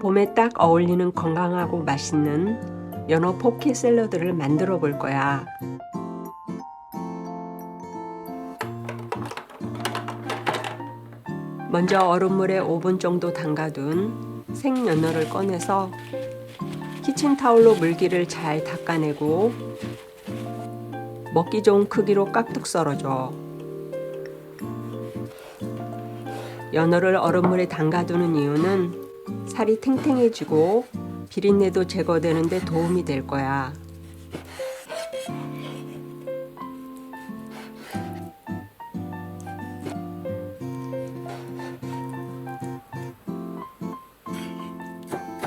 봄에 딱 어울리는 건강하고 맛있는 연어 포케 샐러드를 만들어 볼 거야. 먼저 얼음물에 5분 정도 담가둔 생연어를 꺼내서 키친타올로 물기를 잘 닦아내고 먹기 좋은 크기로 깍둑 썰어줘. 연어를 얼음물에 담가두는 이유는 살이 탱탱해지고 비린내도 제거되는데 도움이 될 거야.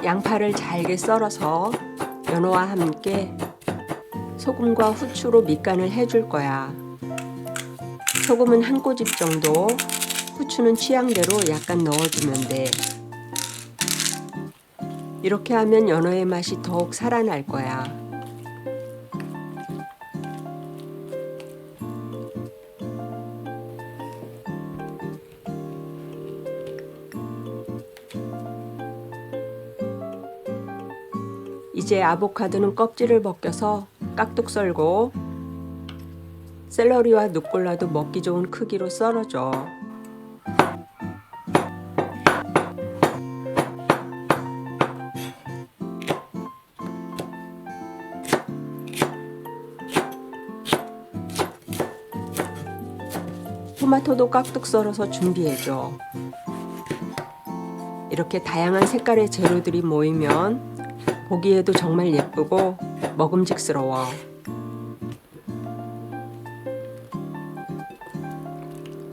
양파를 잘게 썰어서 연어와 함께 소금과 후추로 밑간을 해줄 거야. 소금은 한 꼬집 정도, 후추는 취향대로 약간 넣어주면 돼. 이렇게 하면 연어의 맛이 더욱 살아날 거야. 이제 아보카도는 껍질을 벗겨서 깍둑 썰고 샐러리와 누꼴라도 먹기 좋은 크기로 썰어줘. 토마토도 깍둑 썰어서 준비해줘. 이렇게 다양한 색깔의 재료들이 모이면 보기에도 정말 예쁘고 먹음직스러워.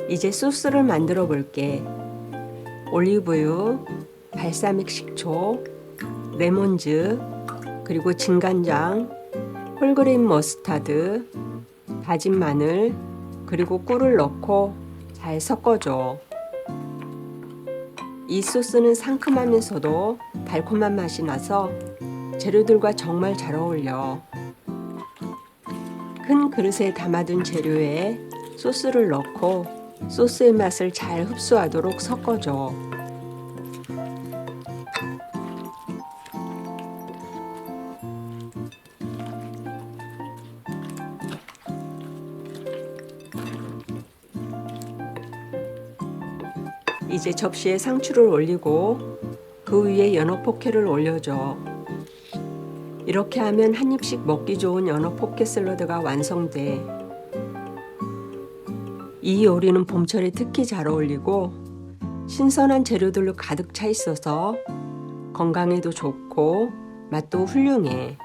이제 소스를 만들어 볼게. 올리브유, 발사믹 식초, 레몬즙, 그리고 진간장, 홀그레인 머스타드, 다진 마늘, 그리고 꿀을 넣고 잘 섞어줘. 이 소스는 상큼하면서도 달콤한 맛이 나서 재료들과 정말 잘 어울려. 큰 그릇에 담아둔 재료에 소스를 넣고 소스의 맛을 잘 흡수하도록 섞어줘. 이제 접시에 상추를 올리고 그 위에 연어 포케를 올려줘. 이렇게 하면 한 입씩 먹기 좋은 연어 포케 샐러드가 완성돼. 이 요리는 봄철에 특히 잘 어울리고 신선한 재료들로 가득 차 있어서 건강에도 좋고 맛도 훌륭해.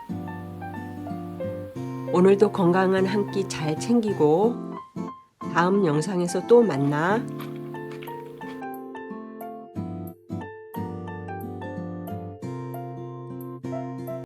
오늘도 건강한 한 끼 잘 챙기고 다음 영상에서 또 만나.